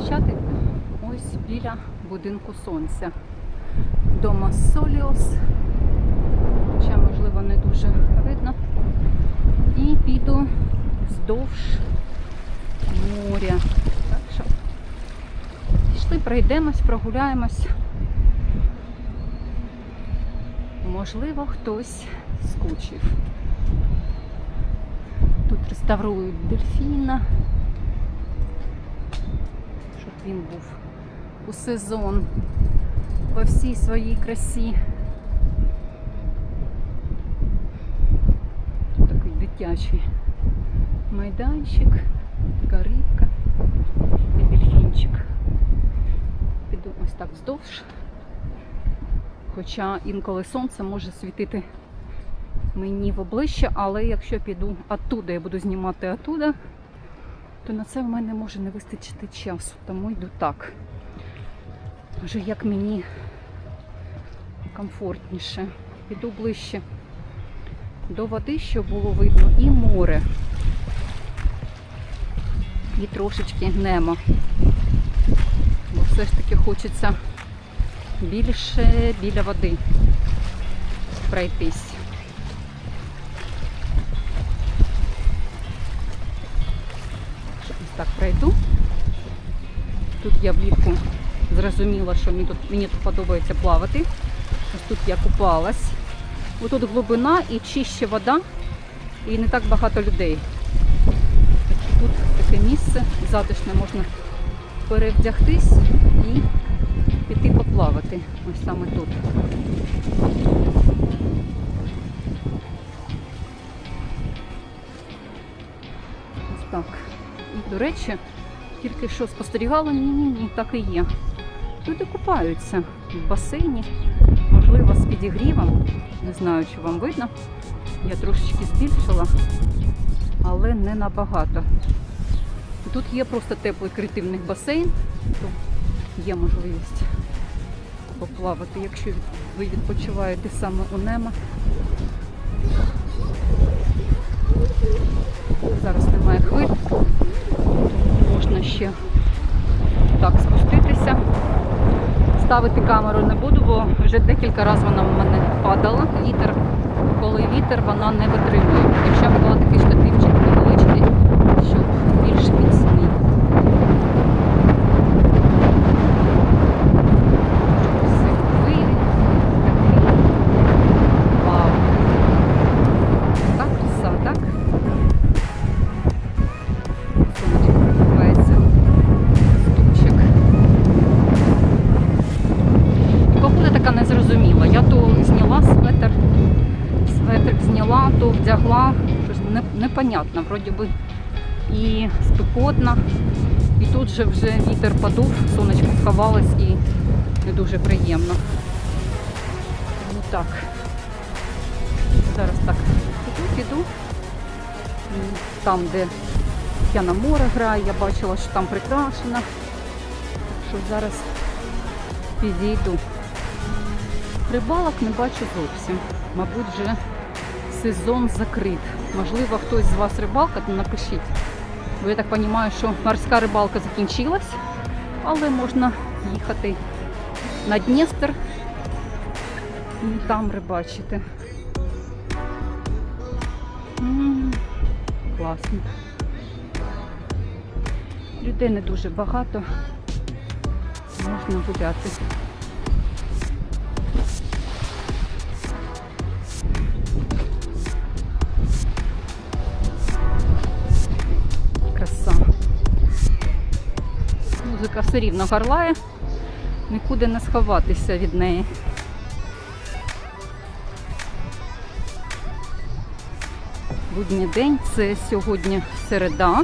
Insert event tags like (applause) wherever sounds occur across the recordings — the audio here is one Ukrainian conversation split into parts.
Качати ось біля будинку сонця. Дома Соліос. Хоча, можливо, не дуже видно. І піду вздовж моря. Так що пішли, пройдемось, прогуляємось. Можливо, хтось скучив. Тут реставрують дельфіна, він був у сезон во всій своїй красі. Тут такий дитячий майданчик, така рибка і дельфінчик. Піду ось так вздовж. Хоча інколи сонце може світити мені в обличчя, але якщо піду оттуда, я буду знімати оттуда, то на це в мене може не вистачити часу, тому йду так. Вже як мені комфортніше. Піду ближче до води, щоб було видно і море, і трошечки немо. Бо все ж таки хочеться більше біля води пройтись. Що Ось так пройду. Тут я влітку зрозуміла, що мені тут, мені тут подобається плавати. Ось тут я купалась. Ось тут глибина і чище вода, і не так багато людей. Тут таке місце затишне, можна перевдягтись і піти поплавати. Ось саме тут. До речі, тільки що спостерігала, ні, ні, ні, так і є. Люди купаються в басейні, можливо, з підігрівом. Не знаю, чи вам видно. Я трошечки збільшила, але не набагато. Тут є просто теплий критивний басейн, то є можливість поплавати, якщо ви відпочиваєте саме у Немо. Зараз немає хвиль, можна ще так спуститися. Ставити камеру не буду, бо вже декілька разів вона в мене падала. Вітер, коли вітер, вона не витримує. Якщо б була такий штативчик непонятно, вроді би і спекотно. І тут же вже вітер подув, сонечко сховалось і не дуже приємно. Ну так. Зараз так піду, піду. Там, де я на море граю, я бачила, що там прикрашено. Що зараз підійду. Рибалок не бачу зовсім. Мабуть, вже сезон закрит. Можливо, хтось з вас рибалка, то напишіть. Бо я так розумію, що морська рибалка закінчилась, але можна їхати на Дністер і там рибачити. Класно. Людей не дуже багато. Можна гуляти. Все рівно горлає, нікуди не сховатися від неї. Будній день, це сьогодні середа.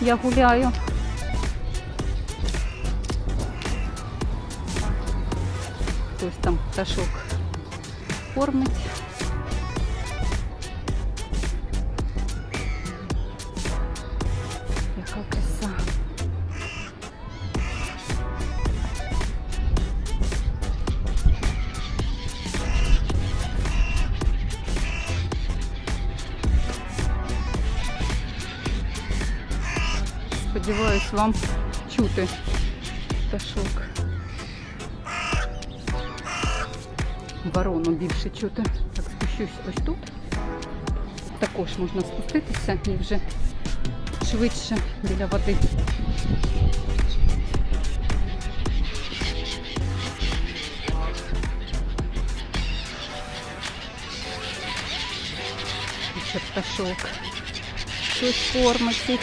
Я гуляю. Хтось там пташок кормить. Сподіваюсь, вам чути пташок. Ворону більше чути. Так, спущусь ось тут. Також можна спуститися і вже швидше біля води. Ще пташок. Щось форми цих.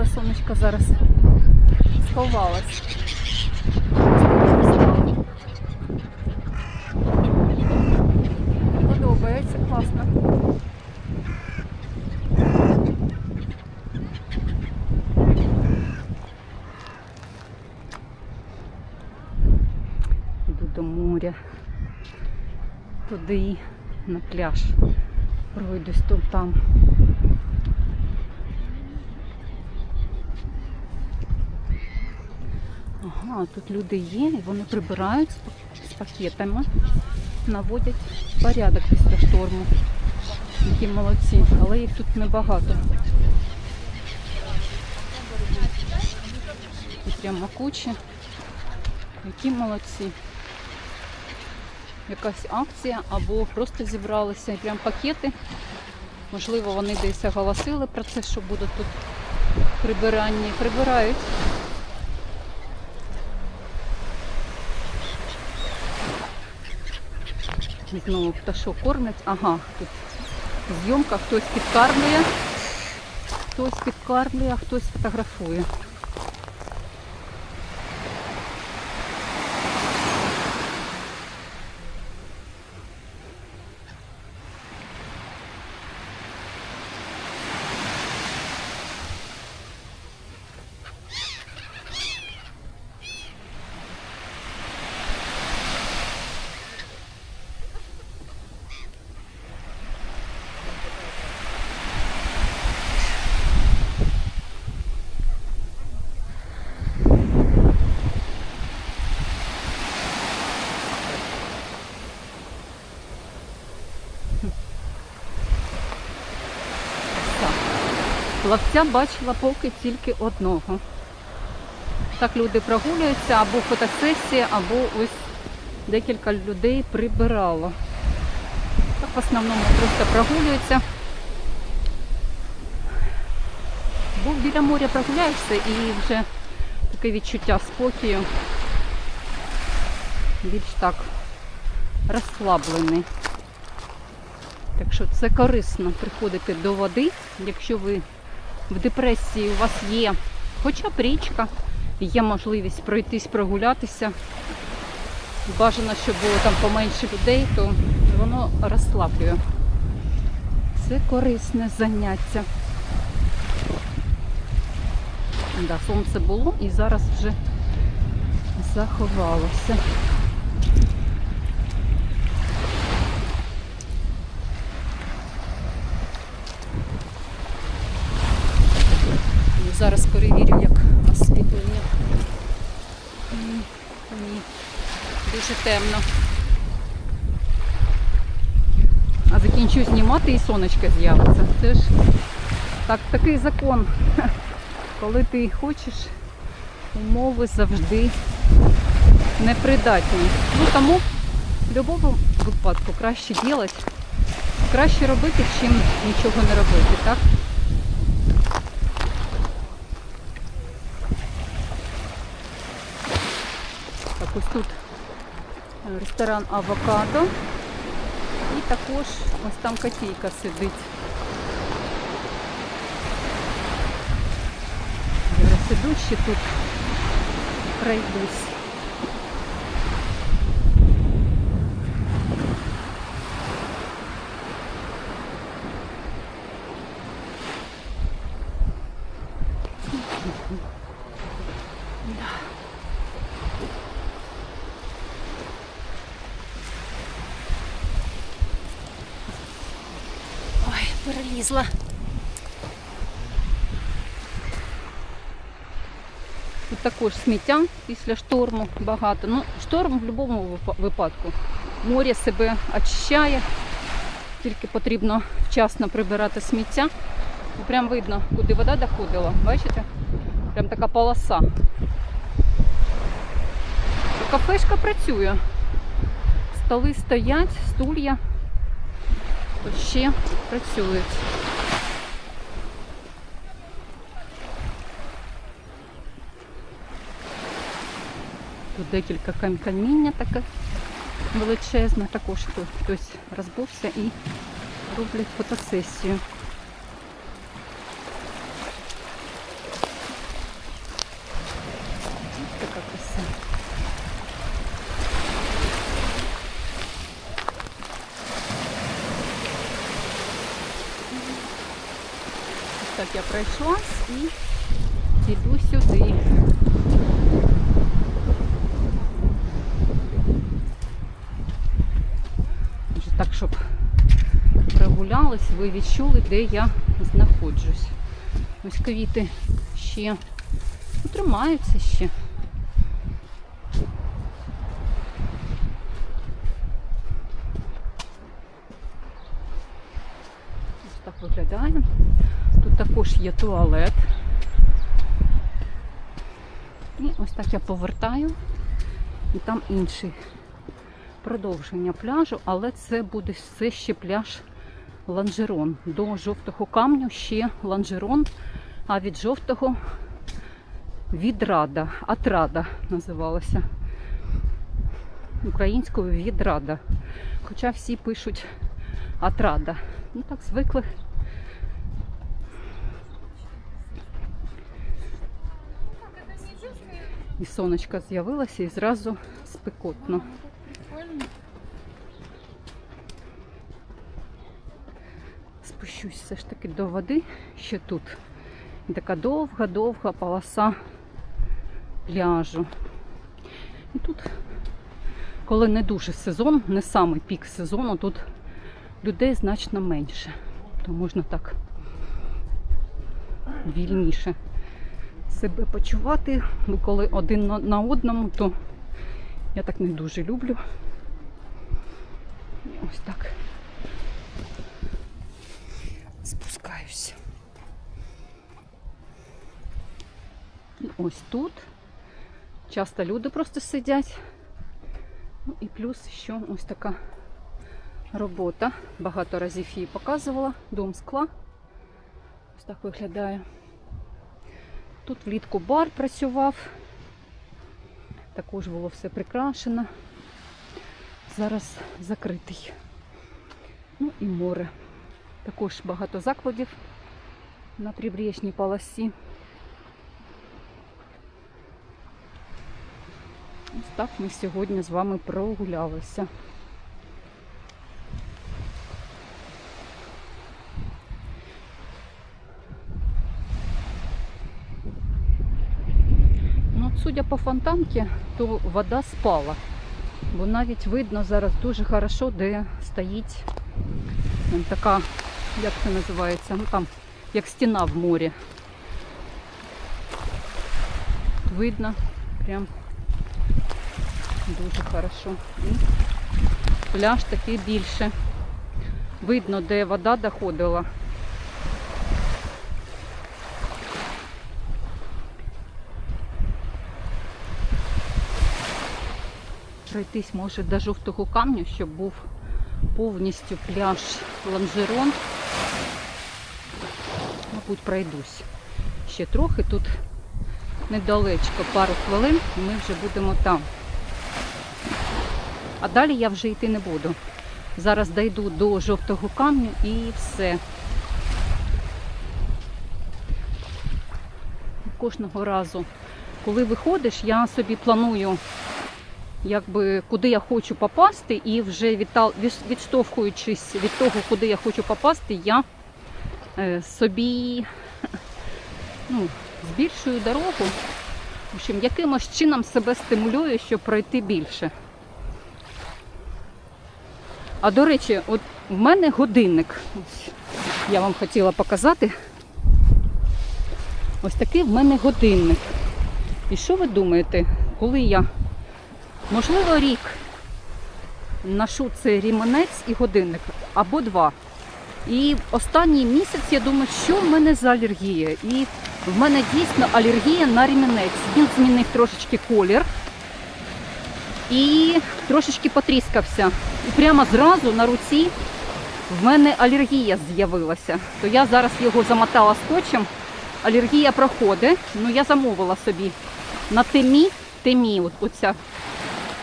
Але сонечко зараз сховалось. Подобається, класно. Йду до моря. Туди на пляж. Пройдусь тут там. Тут люди є, і вони прибирають з пакетами, наводять порядок після шторму. Які молодці, але їх тут небагато. І прямо куча. Які молодці. Якась акція або просто зібралися і прям пакети. Можливо, вони десь оголосили про це, що будуть тут прибирання. Прибирають. Знову пташок кормить? Ага, тут зйомка, хтось підкармлює, хтось підкармлює, а хтось фотографує. Плавця бачила поки тільки одного. Так люди прогулюються або фотосесія, або ось декілька людей прибирало. Так в основному просто прогулюються. Бо біля моря прогуляєшся і вже таке відчуття спокою. Більш так розслаблений. Так що це корисно приходити до води, якщо ви в депресії, у вас є хоча б річка, є можливість пройтись, прогулятися. Бажано, щоб було там поменше людей, то воно розслаблює. Це корисне заняття. Да, сонце було і зараз вже заховалося. Зараз перевірю, як освітлення. Ні, дуже темно. А закінчу знімати і сонечко з'явиться. Це ж так, такий закон. (laughs) Коли ти хочеш, умови завжди непридатні. Ну тому в будь-якому випадку краще робити, краще робити, чим нічого не робити? Так, ось тут е, ресторан Авокадо. І також ось там котейка сидить. Зараз тут пройдусь. Да. Ой, перелізла. Тут також сміття після шторму багато. Ну, шторм в будь-якому випадку. Море себе очищає, тільки потрібно вчасно прибирати сміття. Прям видно, куди вода доходила. Бачите? Прям така полоса. Кафешка працює. Столи стоять, стулья ще працюють. Тут декілька кам- каміння таке величезне. Також тут хтось розбувся і роблять фотосесію. Ось Така краса. Ось так я пройшлась і йду сюди. Так, щоб прогулялись, ви відчули, де я знаходжусь. Ось квіти ще тримаються ще. Ось так виглядає. Також є туалет. І ось так я повертаю. І там інший продовження пляжу, але це буде все ще пляж ланжерон. До жовтого камню ще ланжерон, а від жовтого відрада. Атрада називалася. Українською відрада. Хоча всі пишуть атрада. Ну так звикли. І сонечко з'явилося і зразу спекотно. Спущусь все ж таки до води ще тут. Така довга-довга полоса пляжу. І тут, коли не дуже сезон, не самий пік сезону, тут людей значно менше. То можна так вільніше себе почувати. Бо коли один на- одному, то я так не дуже люблю. Ось так спускаюся. І ось тут часто люди просто сидять. Ну і плюс ще ось така робота. Багато разів її показувала. Дом скла. Ось так виглядає. Тут влітку бар працював. Також було все прикрашено. Зараз закритий. Ну і море. Також багато закладів на прибережній полосі. Ось так ми сьогодні з вами прогулялися. Судя по фонтанці, то вода спала. Бо навіть видно зараз дуже хорошо, де стоїть така, як це називається, ну там, як стіна в морі. Видно прям дуже хорошо. І пляж такий більше. Видно, де вода доходила. Пройтись може до жовтого камню, щоб був повністю пляж Ланжерон. Мабуть, пройдусь. Ще трохи тут недалечко, пару хвилин, і ми вже будемо там. А далі я вже йти не буду. Зараз дійду до жовтого камню і все. Кожного разу, коли виходиш, я собі планую якби куди я хочу попасти, і вже відштовхуючись від того, куди я хочу попасти, я е, собі ну, збільшую дорогу, В общем, якимось чином себе стимулюю, щоб пройти більше. А до речі, от в мене годинник. Я вам хотіла показати. Ось такий в мене годинник. І що ви думаєте, коли я, можливо, рік ношу цей ріменець і годинник або два. І останній місяць я думаю, що в мене за алергія. І в мене дійсно алергія на ріменець. Він змінив трошечки колір і трошечки потріскався. І прямо зразу на руці в мене алергія з'явилася. То я зараз його замотала скотчем. Алергія проходить. Ну я замовила собі на темі, темі, оця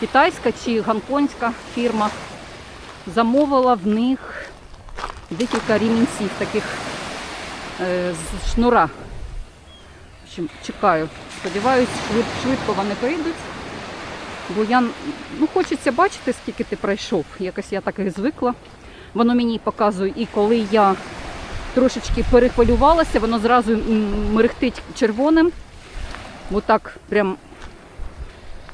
китайська чи гонконгська фірма. Замовила в них декілька ремінців таких е, з шнура. Чекаю. Сподіваюсь, швидко вони прийдуть. Бо я ну, хочеться бачити, скільки ти пройшов. Якось я так і звикла. Воно мені показує, і коли я трошечки перехвилювалася, воно зразу мерехтить червоним. Отак прям,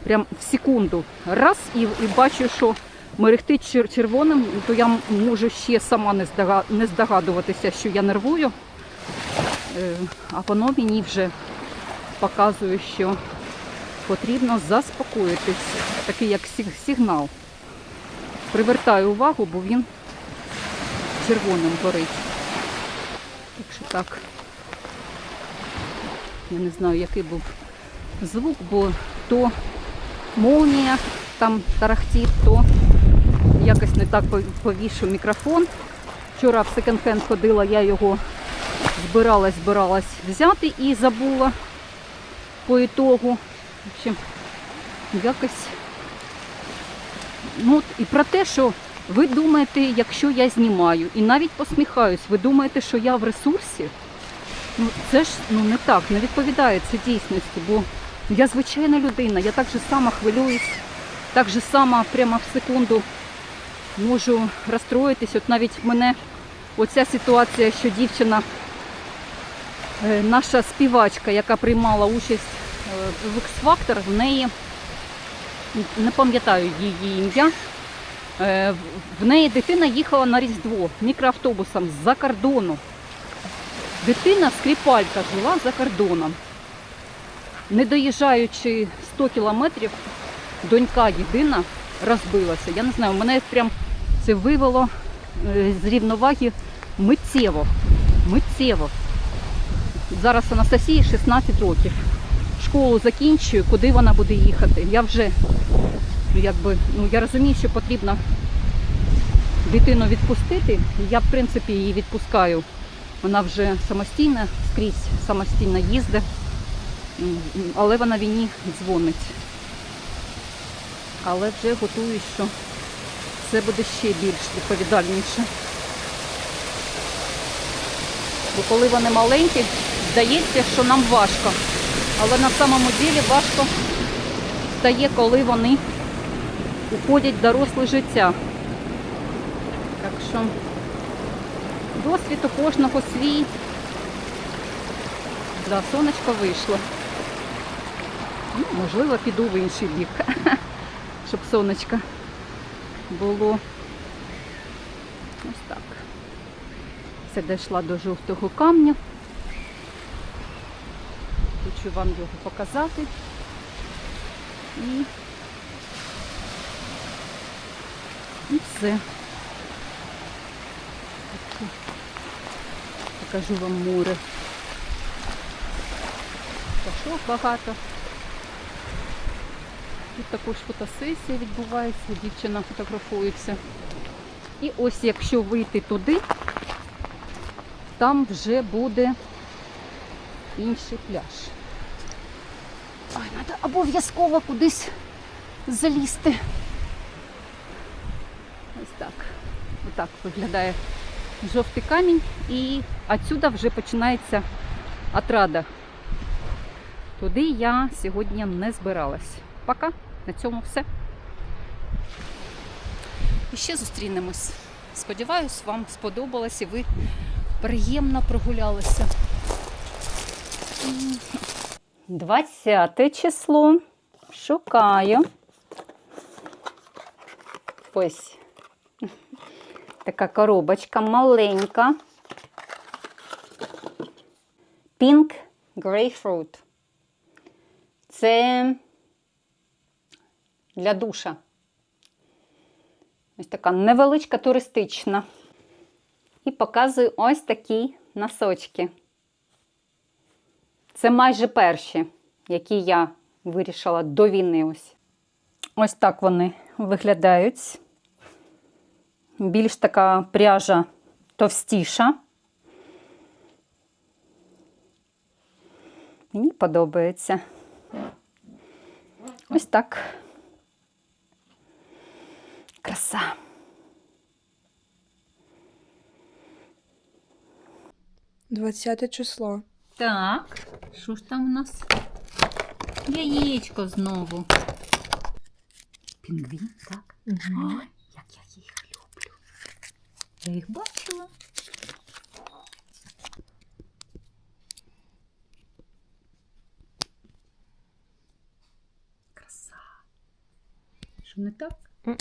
прям в секунду. Раз і, і бачу, що мерехтить чер- червоним, то я можу ще сама не, здога- не здогадуватися, що я нервую. Е, А воно мені вже показує, що потрібно заспокоїтись. Такий як сигнал. Привертаю увагу, бо він червоним горить. Так що так. Я не знаю, який був звук, бо то молнія там тарахтів, то якось не так пов- повішу мікрофон. Вчора в секонд-хенд ходила, я його збиралась, збиралась взяти і забула по ітогу. В общем, якось. Ну, от і про те, що ви думаєте, якщо я знімаю, і навіть посміхаюсь, ви думаєте, що я в ресурсі? Ну, це ж ну, не так, не відповідає це дійсності, бо я звичайна людина, я так же сама хвилююсь, так же сама прямо в секунду можу розстроїтись. От навіть мене оця ситуація, що дівчина, е, наша співачка, яка приймала участь е, в X-Factor, в неї не пам'ятаю її ім'я. Е, в- неї дитина їхала на Різдво мікроавтобусом з-за кордону. Дитина скрипалька жила за кордоном. Не доїжджаючи 100 кілометрів, донька єдина розбилася. Я не знаю, мене прям це вивело е, з рівноваги миттєво. Миттєво. Зараз Анастасії 16 років. Школу закінчую, куди вона буде їхати. Я вже ну, якби, ну, я розумію, що потрібно дитину відпустити. Я, в принципі, її відпускаю. Вона вже самостійна, скрізь самостійно їздить, але вона війні дзвонить. Але вже готуюсь, що це буде ще більш відповідальніше. Бо коли вони маленькі, здається, що нам важко. Але на самому ділі важко стає, коли вони уходять в доросле життя. Так що досвід у кожного свій. Да, сонечко вийшло. Ну, можливо, піду в інший бік, (laughs) щоб сонечко було. Ось так. Це дійшла до жовтого камня. Хочу вам його показати. І, і все. Покажу вам море. Пташок багато. Тут також фотосесія відбувається, дівчина фотографується. І ось якщо вийти туди, там вже буде інший пляж. Ой, треба обов'язково кудись залізти. Ось так. Отак виглядає жовтий камінь. І отсюда вже починається отрада. Туди я сьогодні не збиралась. Пока. На цьому все. І ще зустрінемось. Сподіваюсь, вам сподобалось і ви приємно прогулялися. 20 число. Шукаю. Ось така коробочка маленька. Pink Grapefruit. Це для душа. Ось така невеличка туристична. І показую ось такі носочки. Це майже перші, які я вирішила до війни. Ось Ось так вони виглядають. Більш така пряжа товстіша. Мені подобається. Ось так. Краса. Двадцяте число. Так, що ж там у нас? Яєчко знову. Пінгвін, так? Ой, як я їх люблю. Я їх бачила. Краса. Що не так? Мгм.